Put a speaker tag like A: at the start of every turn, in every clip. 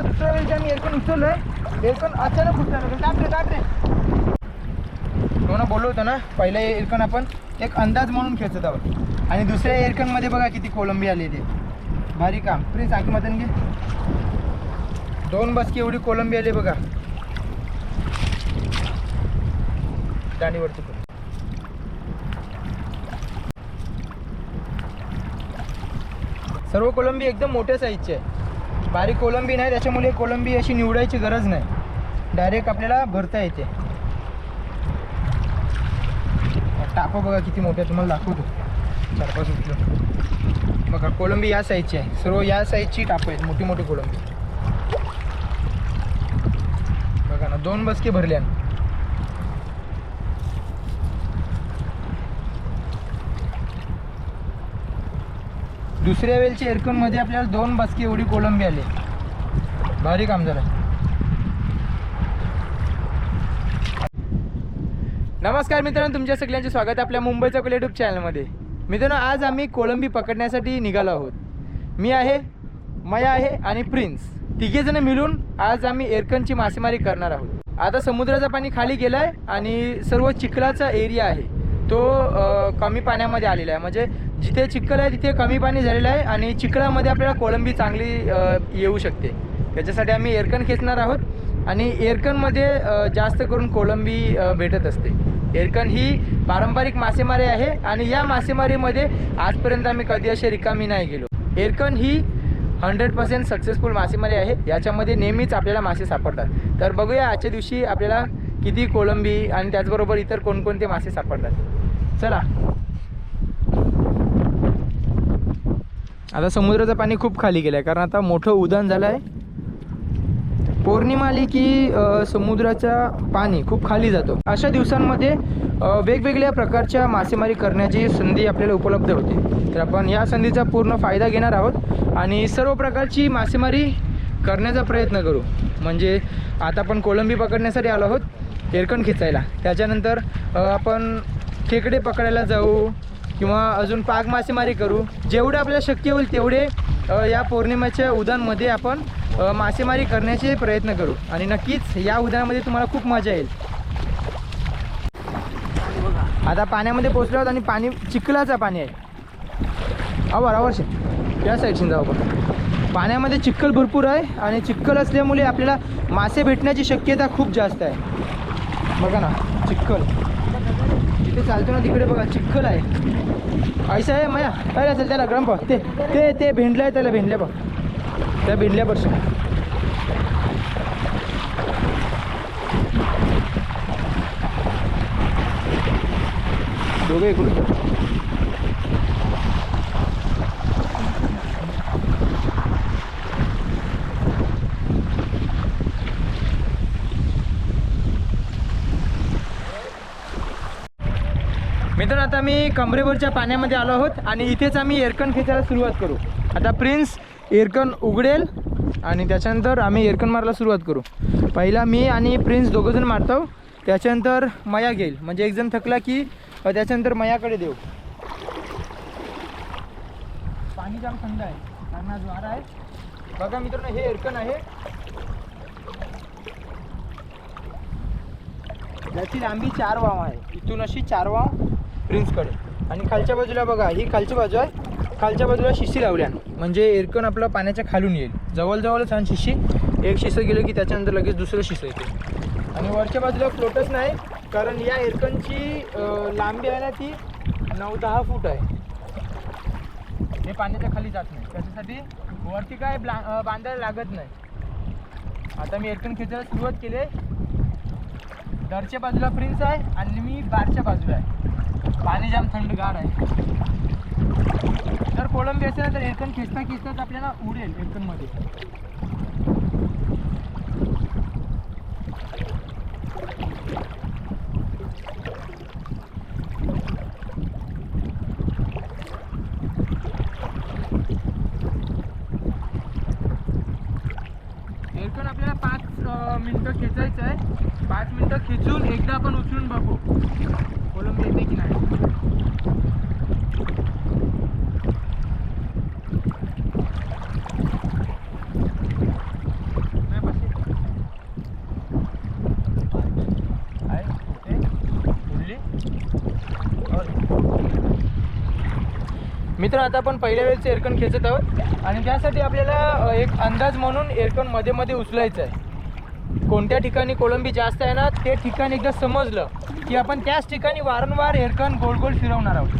A: आता दुसऱ्या वेळेस आम्ही एअरकन उचललोय एअरकन अचानक उचललं काप रे कोणा ना बोललो होतो ना पहिल्या एअरकन आपण एक अंदाज म्हणून खेचत आहोत. आणि दुसऱ्या एअरकनमध्ये बघा किती कोलंबी आलेली ते. भारी काम. प्लीज आखी मधून घे. दोन बसकी एवढी कोलंबी आली बघा. दाणीवरती सर्व कोलंबी एकदम मोठ्या साईजची आहे. बारीक कोलंबी नाही त्याच्यामुळे कोलंबी अशी निवडायची गरज नाही. डायरेक्ट आपल्याला भरता येते. टापं बघा किती मोठ्या आहे, तुम्हाला दाखवतो. चार पाच उचलून. बघा कोलंबी या साईजची आहे. सर्व या साईजची टापं आहेत मोठी मोठी कोलंबी. बघा ना दोन बसके भरल्या दुसऱ्या वेळच्या एअरकनमध्ये आपल्याला दोन बसके एवढी कोलंबी आली. भारी काम झालं. नमस्कार मित्रांनो तुमच्या सगळ्यांचे स्वागत आहे आपल्या मुंबईचा युट्यूब चॅनलमध्ये मित्रांनो आज आम्ही कोळंबी पकडण्यासाठी निघालो आहोत. मी आहे मया आहे आणि प्रिन्स. तिघेजण मिळून आज आम्ही एरकनची मासेमारी करणार आहोत. आता समुद्राचं पाणी खाली गेलं आहे आणि सर्व चिखलाचा एरिया आहे. तो कमी पाण्यामध्ये आलेला आहे. म्हणजे जिथे चिखल आहे तिथे कमी पाणी झालेलं आहे आणि चिखलामध्ये आपल्याला कोळंबी चांगली येऊ शकते. त्याच्यासाठी आम्ही एरकन खेचणार आहोत आणि एरकनमध्ये जास्त करून कोळंबी भेटत असते. एरकन ही पारंपरिक मासेमारी आहे आणि या मासेमारीमध्ये आजपर्यंत आम्ही कधी असे रिकामी नाही गेलो. एरकन ही हंड्रेड पर्सेंट सक्सेसफुल मासेमारी आहे. याच्यामध्ये नेहमीच आपल्याला मासे सापडतात. तर बघूया आजच्या दिवशी आपल्याला किती कोळंबी आणि त्याचबरोबर इतर कोणकोणते मासे सापडतात. चला. आता समुद्राचं पाणी खूप खाली गेलं आहे कारण आता मोठं उदान झालं आहे पौर्णिमा आली की समुद्राचा पाणी खूप खाली जातो. अशा दिवसांमध्ये वेगवेगळ्या प्रकारच्या मासेमारी करण्याची संधी आपल्याला उपलब्ध होते. तर आपण या संधीचा पूर्ण फायदा घेणार आहोत आणि सर्व प्रकारची मासेमारी करण्याचा प्रयत्न करू. म्हणजे आता आपण कोलंबी पकडण्यासाठी आलो आहोत एरकण खेचायला. त्याच्यानंतर आपण खेकडे पकडायला जाऊ किंवा अजून पाग मासेमारी करू. जेवढे आपल्याला शक्य होईल तेवढे या पौर्णिमेच्या उदानमध्ये आपण मासेमारी करण्याचे प्रयत्न करू. आणि नक्कीच या उदानामध्ये तुम्हाला खूप मजा येईल. आता पाण्यामध्ये पोचलो आहोत आणि पाणी चिखलाचं पाणी आहे. आवर आवर या साईडशी जाऊ आपण. पाण्यामध्ये चिखल भरपूर आहे आणि चिखल असल्यामुळे आपल्याला मासे भेटण्याची शक्यता खूप जास्त आहे. बघा ना चिखल. जिथे चालतो ना तिकडे बघा चिखल आहे. ऐसा आहे मया काय असेल त्याला गरम पाव ते ते ते भेंडलं आहे त्याला भेंडल्या पाव त्या भेंडल्यापासून दोघे इकडून मित्रांनो आता मी कमरेवरच्या पाण्यामध्ये आलो आहोत आणि इथेच आम्ही एअरकन खेचायला सुरुवात करू. आता प्रिन्स एअरकन उघडेल आणि त्याच्यानंतर आम्ही एअरकन मारायला सुरुवात करू. पहिला मी आणि प्रिन्स दोघंजण मारतो. त्याच्यानंतर मया घेईल. म्हणजे एकजण थकला की त्याच्यानंतर मयाकडे देऊ. पाणी जाम थंड आहे. कारण आज वारा आहे. बघा मित्रांनो हे एअरकन आहे. याची लांबी चार वाव आहे. इथून अशी चार वाव प्रिन्सकडे. आणि खालच्या बाजूला बघा ही खालची बाजू आहे. खालच्या बाजूला शिशी लावल्या म्हणजे एरकन आपलं पाण्याच्या खालून येईल. जवळजवळच छान शिशी. एक शिसं गेलं की त्याच्यानंतर लगेच दुसरं शिसं येते. आणि वरच्या बाजूला फ्लोटच नाही कारण या एरकनची लांबी आहे ना ती नऊ दहा फूट आहे. हे पाण्याच्या खाली जात नाही. त्याच्यासाठी वरती काय ब्ला बांधायला लागत नाही. आता मी एरकन खेचायला सुरुवात केली आहे. दरच्या बाजूला प्रिन्स आहे आणि मी बारच्या बाजूला आहे. पाणी जाम थंडगार आहे. जर कोळंबी असेल तर एरकन खेचता खेचताच आपल्याला उडेल एरकनमध्ये एरकन आपल्याला पाच अं, मिनिटं खेचायचं आहे पाच मिनिटं खेचून एकदा आपण उचलून बघू कोलंबी येते की नाही मित्र आता आपण पहिल्या वेळेस एअरकन खेचत आहोत. आणि त्यासाठी आपल्याला एक अंदाज म्हणून एअरकनमध्ये मध्ये उचलायचं आहे कोणत्या ठिकाणी कोळंबी जास्त आहे ना ते ठिकाण एकदा समजलं की आपण त्याच ठिकाणी वारंवार एअरकन गोल गोल फिरवणार आहोत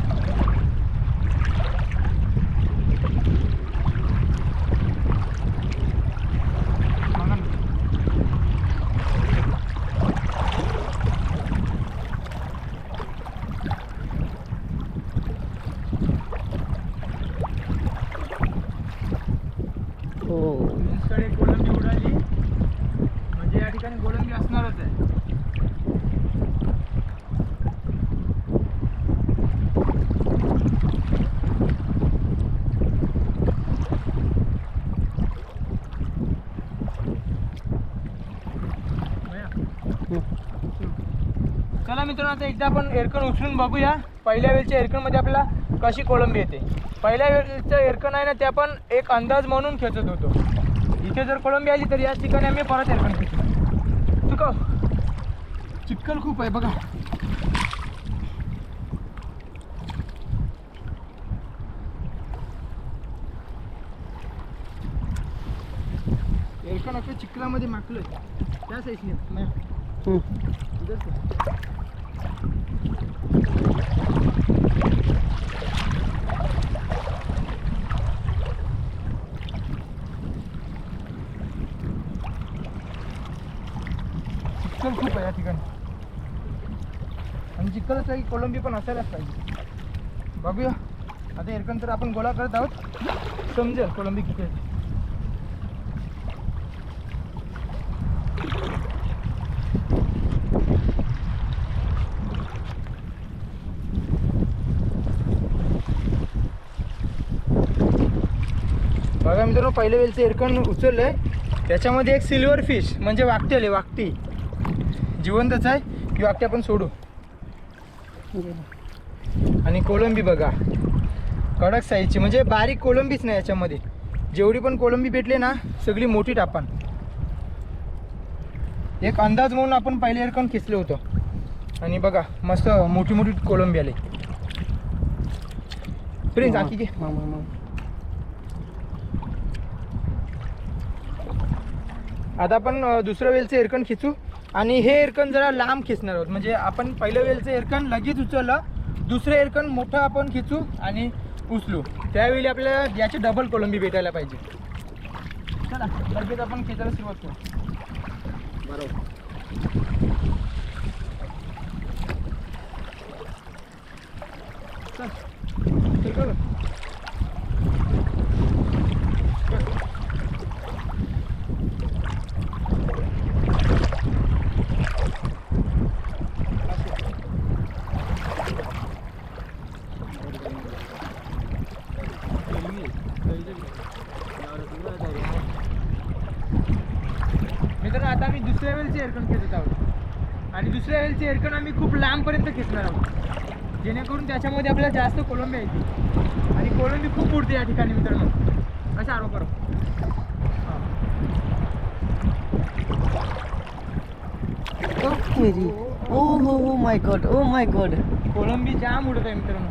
B: हो
A: कडे कोलंबी उडाली म्हणजे या ठिकाणी कोलंबी असणारच आहे चला मित्रांनो आता एकदा आपण एअरकन उचलून बघूया. पहिल्या वेळच्या एअरकनमध्ये आपल्याला कशी कोळंबी येते. पहिल्या वेळचं एअरकन आहे ना ते आपण एक अंदाज म्हणून खेचत होतो. इथे जर कोळंबी आली तर या ठिकाणी आम्ही परत एअरकन खेचतो चुका चिक्कल खूप आहे बघा. एअरकन आपल्या चिखलामध्ये माकलं त्या साईजने चिखल खूप आहे या ठिकाणी. आणि चिखलच आहे की कोलंबी पण असायलाच पाहिजे. बघूया. आता एरकन तर आपण गोळा करत आहोत. समजेल कोलंबी किती आहे बघा मित्रांनो पहिल्या वेळचं एरकन उचललं आहे त्याच्यामध्ये एक सिल्वर फिश म्हणजे वाकटी आली वाकटी जिवंतच आहे ही वाकटी आपण सोडू. आणि कोळंबी बघा. कडक साईजची म्हणजे बारीक कोलंबीच नाही याच्यामध्ये. जेवढी पण कोळंबी भेटली ना सगळी मोठी टापण एक अंदाज म्हणून आपण पहिले एरकन खेचलं होतं. आणि बघा मस्त मोठी मोठी कोलंबी आली. प्रिन्स आणखी घे
B: मा- मा- मा.
A: आता आपण दुसरं वेलचं एरकण खिचू. आणि हे एरकण जरा लांब खिचणार आहोत. म्हणजे आपण पहिलं वेलचं एरकण लगेच उचललं दुसरं एरकण मोठं आपण खिचू आणि उचलू. त्यावेळी आपल्याला याची डबल कोलंबी भेटायला पाहिजे. चला लगेच आपण खेचायला सुरुवात करू. चल. चल, चल. मित्रांनो आता आम्ही वेळचे एअरकन खेचत आहोत. आणि दुसऱ्या वेळचे एअरकन आम्ही खूप लांबपर्यंत खेचणार आहोत. जेणेकरून त्याच्यामध्ये आपल्याला जास्त कोलंबी येते आणि कोलंबी खूप उडते या ठिकाणी मित्रांनो. असं आरोप करो
B: ओ हो हो माय गॉड ओ माय गॉड
A: कोलंबी जाम उडत आहे मित्रांनो.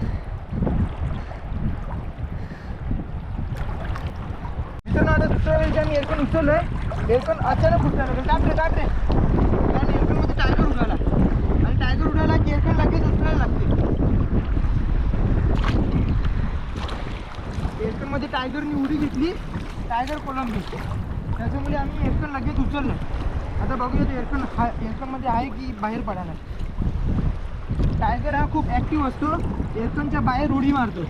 A: मित्रांनो आता दुसऱ्या वेळेस आम्ही एअरकन उचललोय. एअरकन अचानक उठला टाप टाकले टाप रे. कारण एअरकनमध्ये टायगर उडाला. आणि टायगर उडाला की एअरकन लगेच उचलायला लागते. एअरकनमध्ये टायगरनी उडी घेतली टायगर कोलंबी. त्याच्यामुळे आम्ही एअरकन लगेच उचललं. आता बघूया ते एअरकन हा एअरकनमध्ये आहे की बाहेर पडायला. टायगर हा खूप ॲक्टिव्ह असतो. एअरकनच्या बाहेर उडी मारतो.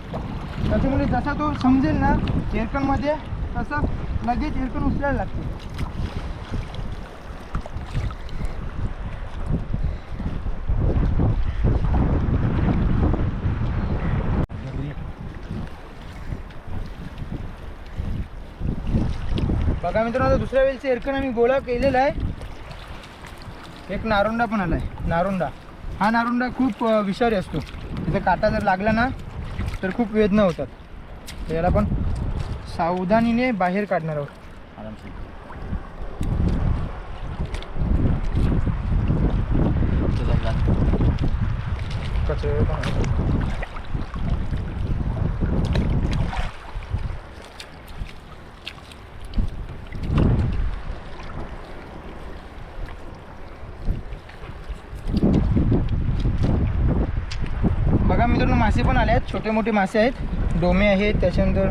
A: त्याच्यामुळे जसा तो समजेल ना एअरकनमध्ये तसं लगेच एअरकन उचलायला लागते. बघा मित्रांनो आता दुसऱ्या वेळेचं एअरकन आम्ही गोळा केलेला आहे. एक नारोंडा पण आलाय. नारोंडा. हा नारोंडा खूप विषारी असतो. तिथे काटा जर लागला ना तर खूप वेदना होतात. याला पण सावधानीने बाहेर काढणार आहोत. कचरे पण आहेत. मासे पण आले आहेत. छोटे मोठे मासे आहेत. डोमे आहेत. त्याच्यानंतर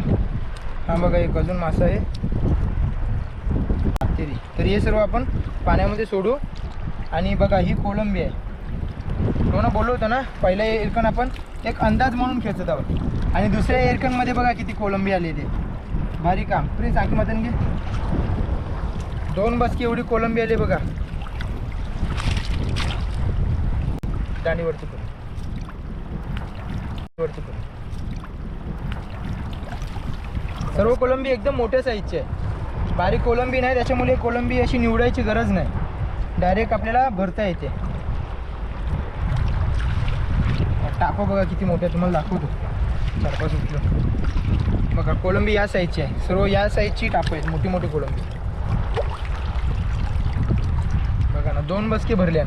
A: हा बघा एक अजून मासा आहे. कातेरी. तर हे सर्व आपण पाण्यामध्ये सोडू. आणि बघा ही कोलंबी आहे. कोणा बोललो होतं ना पहिल्या एरकन आपण एक अंदाज म्हणून खेळत आहोत. आणि दुसऱ्या एरकनमध्ये बघा किती कोलंबी आली ते. भारी काम. प्लीज आखी मधून घे. दोन बसकी एवढी कोलंबी आली बघा. दाणीवरती सर्व कोलंबी एकदम मोठ्या साईजची आहे बारीक कोलंबी नाही त्याच्यामुळे कोलंबी अशी निवडायची गरज नाही. डायरेक्ट आपल्याला भरता येते. टापा बघा किती मोठ्या आहे, तुम्हाला दाखवतो. चार पाच उठलं बघा कोलंबी या साईजची आहे सर्व या साईजची टापं आहेत मोठी मोठी कोलंबी. बघा ना दोन बसके भरल्या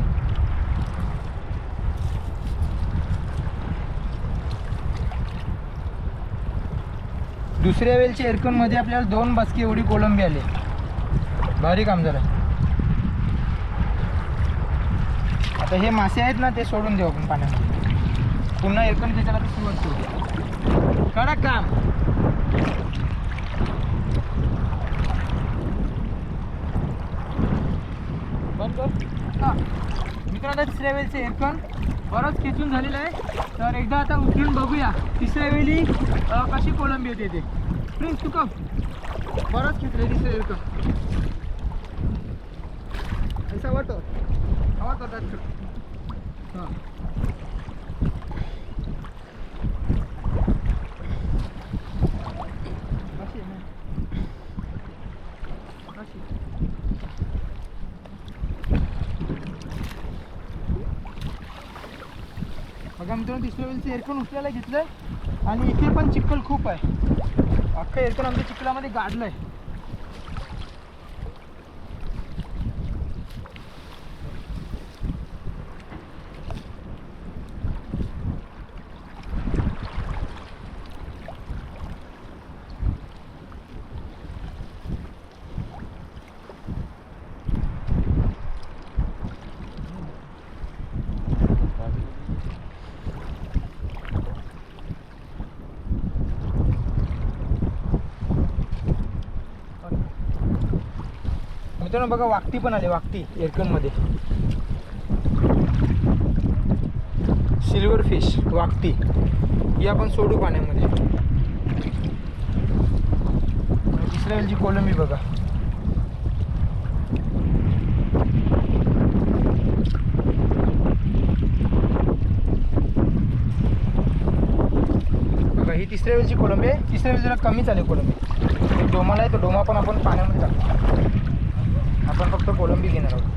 A: दुसऱ्या वेळच्या एअरकनमध्ये आपल्याला दोन बसके एवढी कोलंबी आली. भारी काम झालं आता हे मासे आहेत ना ते सोडून देऊ आपण पाण्यामध्ये. पुन्हा एअरकन त्याच्याला सुरुवात करू कडक काम. बंद कर. हां. मित्रांनो तिसऱ्या वेळेचे बरंच खेचून झालेलं आहे. तर एकदा आता उठून बघूया. तिसऱ्या वेळी कशी कोलंबी येते ते. प्रिन्स तू कम बरंच खेचले तिसऱ्या एअरकन ऐसा वाटतो. हवा करतात. हां अशी आहे ना. अशी. बघा लेवलचं तिसऱ्या उचलायला घेतलं आणि इथे पण चिखल खूप आहे. अख्खं एअरकन आमच्या चिखलामध्ये गाडलंय. मित्रांनो बघा वागती पण आली वागती एरकनमध्ये सिल्वर फिश वागती ही आपण सोडू पाण्यामध्ये. दुसऱ्या तिसऱ्या वेळची कोलंबी बघा. बघा ही तिसऱ्या वेळची कोलंबी आहे. तिसऱ्या वेळेला जरा कमीच आली कोलंबी. डोमाला आहे तो डोमा पण आपण पाण्यामध्ये टाकतो. फक्त कोलंबी घेणार आहोत.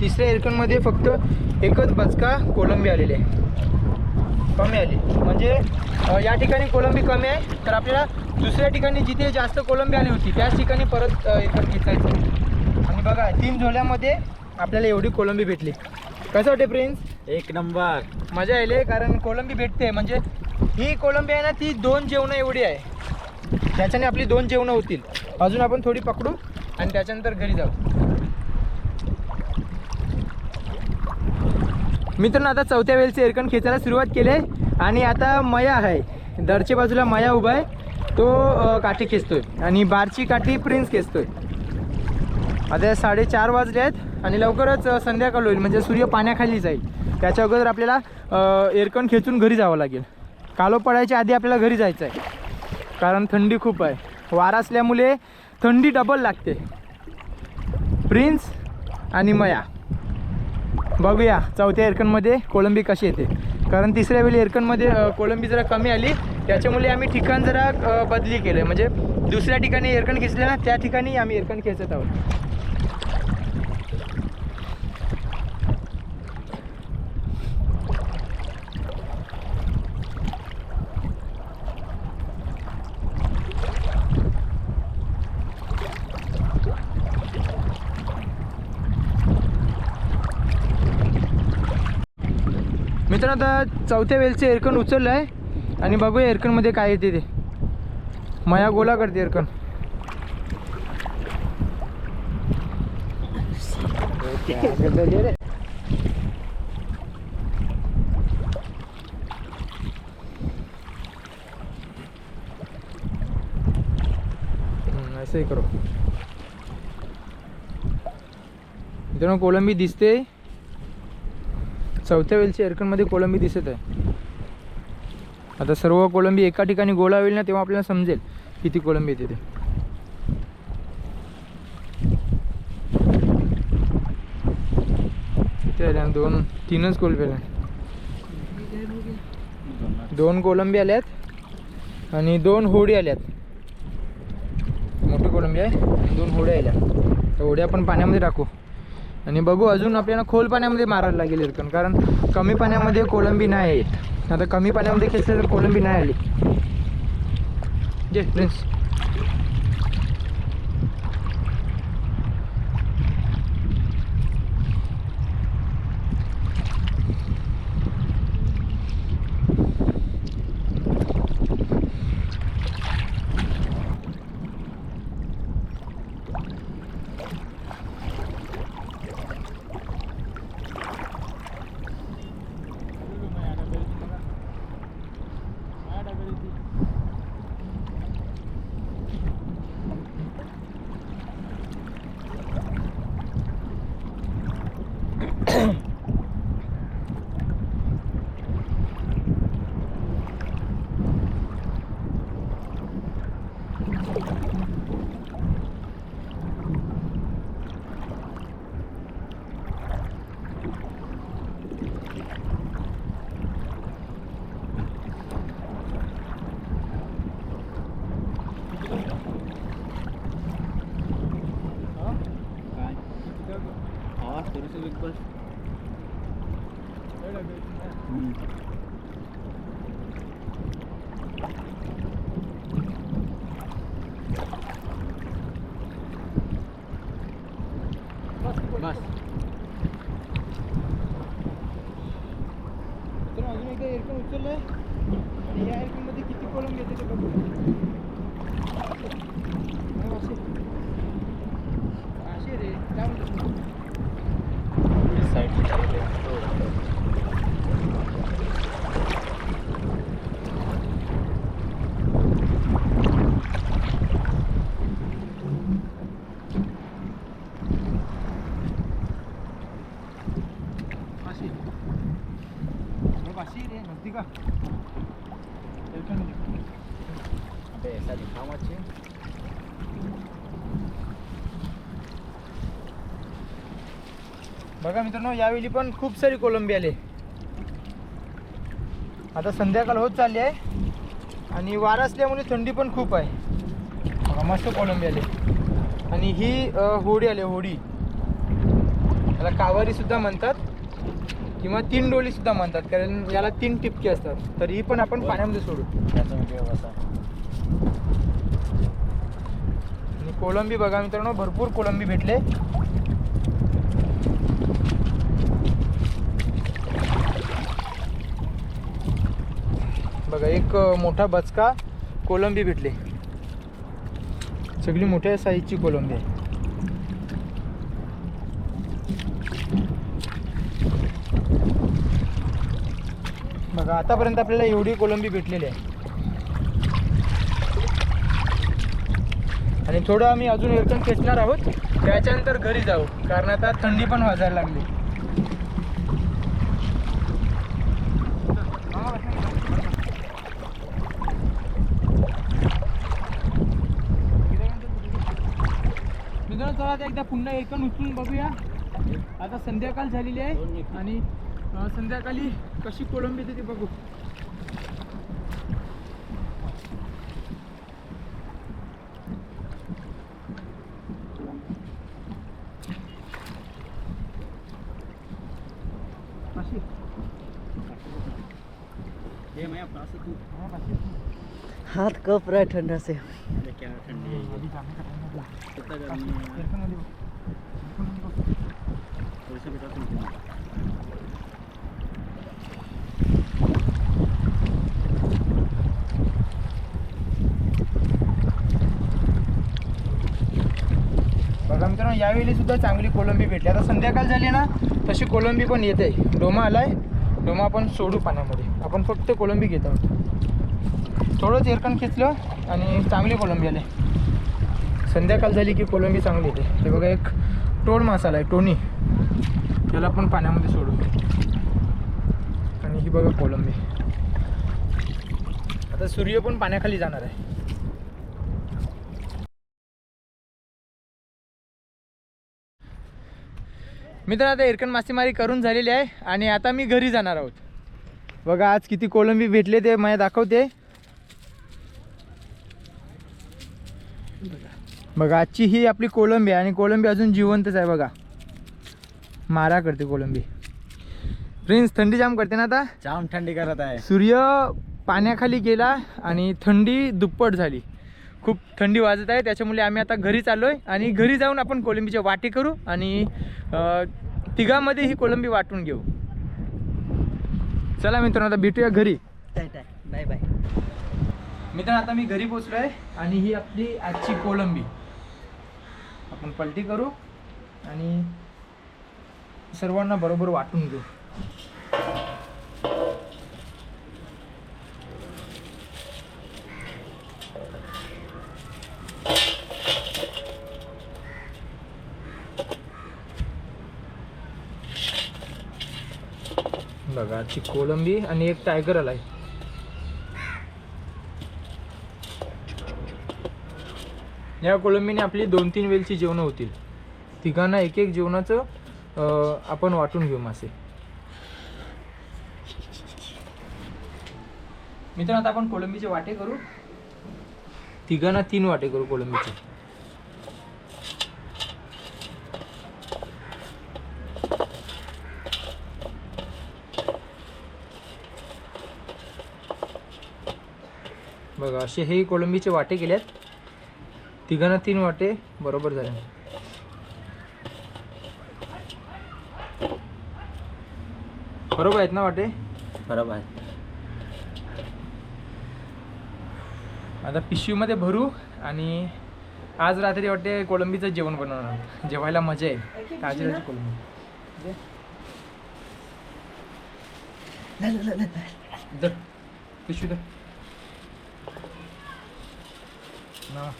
A: तिसऱ्या एअरकनमध्ये फक्त एकच बचका कोलंबी आलेली आहे. कमी आली. म्हणजे या ठिकाणी कोलंबी कमी आहे तर आपल्याला दुसऱ्या ठिकाणी जिथे जास्त कोलंबी आली होती त्याच ठिकाणी परत अ, एकर खेचायचं आणि बघा तीन झोल्यामध्ये आपल्याला एवढी कोलंबी भेटली. कसं वाटते प्रिन्स
B: एक नंबर.
A: मजा येईल कारण कोलंबी भेटते. म्हणजे ही कोलंबी आहे ना ती दोन जेवणं एवढी आहे. त्याच्याने आपली दोन जेवणं होतील. अजून आपण थोडी पकडू. आणि त्याच्यानंतर घरी जाऊ. मित्रांनो आता चौथ्या वेळेचे एरकण खेचायला सुरुवात केली आहे. आणि आता मया आहे. दरच्या बाजूला मया उभा आहे. तो काठी खेचतोय. आणि बारची काठी प्रिन्स खेचतोय. आता साडेचार वाजले आहेत आणि लवकरच संध्याकाळ होईल. म्हणजे सूर्य पाण्याखाली जाईल. त्याच्या अगोदर आपल्याला एरकन एरकण खेचून घरी जावं लागेल. कालो पडायच्या आधी आपल्याला घरी जायचं आहे कारण थंडी खूप आहे. वारा असल्यामुळे थंडी डबल लागते. प्रिन्स आणि मया. बघूया चौथ्या एरकनमध्ये कोळंबी कशी येते. कारण तिसऱ्या वेळी एरकनमध्ये कोळंबी जरा कमी आली त्याच्यामुळे आम्ही ठिकाण जरा बदली केलं म्हणजे दुसऱ्या ठिकाणी एरकण खेचले ना त्या ठिकाणी आम्ही एरकण खेचत आहोत. मित्रांनो आता चौथ्या वेलचं एरकन उचललं आहे. आणि बघूया एरकनमध्ये काय येते ते. मया गोला करते एरकन असं करो. मित्रांनो कोलंबी दिसते. चौथ्या वेलची एअरकनमध्ये कोळंबी दिसत आहे. आता सर्व कोळंबी एका ठिकाणी गोळा होईल ना तेव्हा आपल्याला समजेल किती कोळंबी येते ते. आल्या दोन तीनच कोलंबी आल्या. दोन कोलंबी आल्यात आणि दोन होडी आल्यात. मोठी कोलंबी आहे दोन होड्या आल्या. तर होड्या आपण पाण्यामध्ये टाकू. आणि बघू अजून आपल्याला खोल पाण्यामध्ये मारायला लागेल इरकन कारण कमी पाण्यामध्ये कोलंबी नाही येत. आता कमी पाण्यामध्ये खेचले तर कोलंबी नाही आली. जे prince Pero sa Big Balls. का?
B: अबे ऐसा दिखा मच्छी
A: बघा मित्रांनो यावेळी पण खूप सारी कोलंबी आले. आता संध्याकाळ होत चालली आहे. आणि वारा असल्यामुळे थंडी पण खूप आहे. बघा मस्त कोलंबी आले. आणि ही होडी आली होडी. याला कावारी सुद्धा म्हणतात. किंवा तीन डोली सुद्धा म्हणतात कारण याला तीन टिपके असतात. तर ही पण आपण पाण्यामध्ये सोडू.
B: त्याचा असा
A: आणि कोलंबी बघा मित्रांनो भरपूर कोलंबी भेटले. बघा एक मोठा बचका कोलंबी भेटली. सगळी मोठ्या साईजची कोलंबी आहे. बघा आतापर्यंत आपल्याला एवढी कोलंबी भेटलेली आहे. आणि थोडं आम्ही अजून एअरकन खेचणार आहोत. त्याच्यानंतर घरी जाऊ कारण आता थंडी पण वाजायला लागली. मित्रांनो चला आता एकदा पुन्हा एकन उचलून बघूया. आता संध्याकाळ झालेली आहे आणि संध्याकाळी कशी कोलंबी येते ते बघू. माशी.
B: ये मैं पास तू।
A: हा, माशी.
B: हाथ कप रहा है ठंडा से। क्या ठंडी है
A: आधी जागा टाकायला नको.
B: कितना
A: माशी,
B: गर्मी है
A: एअरकनमध्ये बघ. एअरकनमध्ये बघ.
B: थोड़ी सी बेटा तुम
A: बघा मित्रांनो यावेळी सुद्धा चांगली कोलंबी भेटली. आता संध्याकाळ झाली ना तशी कोलंबी पण येते. डोमा आलाय. डोमा आपण सोडू पाण्यामध्ये. आपण फक्त कोलंबी घेत आहोत. थोडंच एरकण खेचलं आणि चांगली कोलंबी आले. संध्याकाळ झाली की कोलंबी चांगली येते. हे बघा एक टोड मासाला आहे टोनी त्याला आपण पाण्यामध्ये सोडू आणि ही बघा कोलंबी. आता सूर्य पण पाण्याखाली जाणार आहे. मित्र आता एरकन मासेमारी करून झालेली आहे आणि आता मी घरी जाणार आहोत. बघा आज किती कोलंबी भेटले ते मला दाखवते. बघा आजची ही आपली कोलंबी आहे आणि कोलंबी अजून जिवंतच आहे बघा. मारा करते कोलंबी प्रिन्स थंडी जाम करते ना आता?
B: जाम थंडी करत आहे.
A: सूर्य पाण्याखाली गेला आणि थंडी दुप्पट झाली. खूप थंडी वाजत आहे त्याच्यामुळे आम्ही आता घरी चाललो आहे आणि घरी जाऊन आपण कोलंबीचे वाटे करू आणि तिघामध्ये ही कोलंबी वाटून घेऊ. चला मित्रांनो आता भेटूया घरी.
B: Bye bye.
A: मित्रांनो आता मी घरी पोचलो आहे आणि ही आपली आजची कोलंबी आपण पलटी करू आणि सर्वांना बरोबर वाटून घेऊ. बघा ती कोलंबी आणि एक टायगर आलाय. या कोलंबीने आपली दोन तीन वेलची जेवणं होतील. तिघांना एक एक जेवणाचं आपण वाटून घेऊ मासे. मित्रांनो आता आपण कोलंबीचे वाटे करू. तिघांना तीन वाटे करू कोलंबीचे. बघा असे हे कोलंबीचे वाटे केल्यात तिघांना तीन वाटे बरोबर झाले. बरोबर आहेत ना वाटे?
B: बरोबर आहे
A: आता पिशवीमध्ये भरू आणि आज रात्री वाटते कोलंबीचं जेवण बनवणार जेवायला मजा आहे ताजी ताजी कोलंबी दर पिशवी ना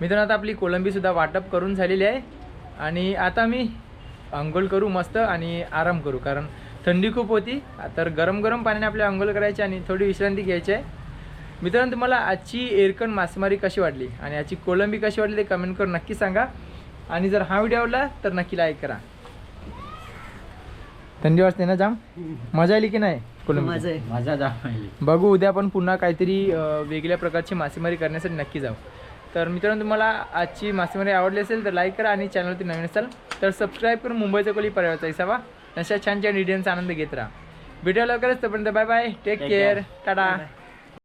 A: मित्रांनो आता आपली कोलंबी सुद्धा वाटप करून झालेली आहे. आणि आता मी अंघोळ करू मस्त आणि आराम करू कारण थंडी खूप होती. तर गरम गरम पाण्याने आपल्या अंघोळ करायची आणि थोडी विश्रांती घ्यायची आहे. मित्रांनो तुम्हाला आजची एरकण मासेमारी कशी वाटली आणि आजची कोलंबी कशी वाटली ते कमेंट करून नक्की सांगा. आणि जर हा व्हिडिओ आवडला तर नक्की लाईक करा. थंडी वाजते ना जाम? मजा आली की नाही कोलंबी
B: मजा आहे मजा जाम आली.
A: बघू उद्या आपण पुन्हा काहीतरी वेगळ्या प्रकारची मासेमारी करण्यासाठी नक्की जाऊ. तर मित्रांनो तुम्हाला आजची मासेमारी आवडली असेल तर लाईक करा आणि चॅनलवरती नवीन असाल तर सबस्क्राईब करून मुंबईचा कोली परिवाराचा हिसाबा अशा छान छान व्हिडिओचा आनंद घेत राहा व्हिडिओ लवकरच तोपर्यंत bye bye take care. Tata.